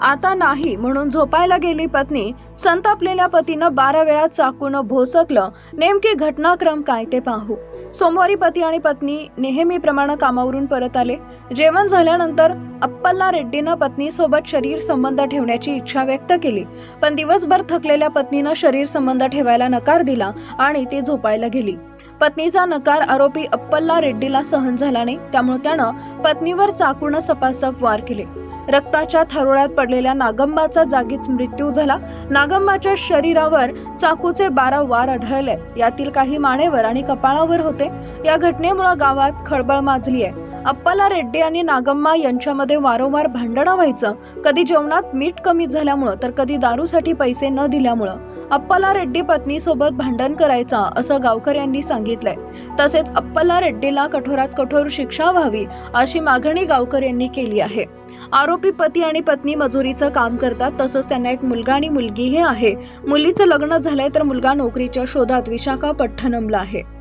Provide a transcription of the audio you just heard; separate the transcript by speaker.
Speaker 1: आता नाही म्हणून झोपायला गेली पत्नी. संतापलेल्या पतीनं बारा वेळा चाकून भोसकलं. नेमकी घटनाक्रम काय ते पाहू. सोमवारी पती आणि पत्नी नेहमीप्रमाणे कामावरून परत आले. जेवण झाल्यानंतर अप्पल्ला रेड्डीनं पत्नीसोबत शरीर संबंध ठेवण्याची इच्छा व्यक्त केली. पण दिवसभर थकलेल्या पत्नीनं शरीर संबंध ठेवायला नकार दिला आणि ती झोपायला गेली. पत्नीचा नकार आरोपी अप्पल्ला रेड्डीला सहन झाला नाही त्यामुळे त्यानं पत्नीवर चाकून सपासप वार केले. रक्ताच्या थारोळ्यात पडलेल्या नागंबाचा जागीच मृत्यू झाला. नागंबाच्या शरीरावर चाकूचे बारा वार आढळले. यातील काही मानेवर आणि कपाळावर होते. या घटनेमुळे गावात खळबळ माजली आहे. अप्पाला रेड्डी आणि नागम्मा यांच्यामध्ये वारंवार भांडणं व्हायचं. कधी जेवणात मीठ कमी झाल्यामुळं तर कधी दारूसाठी पैसे न दिल्यामुळं. अप्पाला रेड्डी पत्नीसोबत भांडण करायचा असं गावकऱ्यांनी सांगितलंय. तसेच अप्पाला रेड्डीला कठोरात कठोर शिक्षा व्हावी अशी मागणी गावकऱ्यांनी केली आहे. आरोपी पती आणि पत्नी मजुरीचं काम करतात तसंच त्यांना एक मुलगा आणि मुलगीही आहे. मुलीचं लग्न झालंय तर मुलगा नोकरीच्या शोधात विशाखापट्टणमला आहे.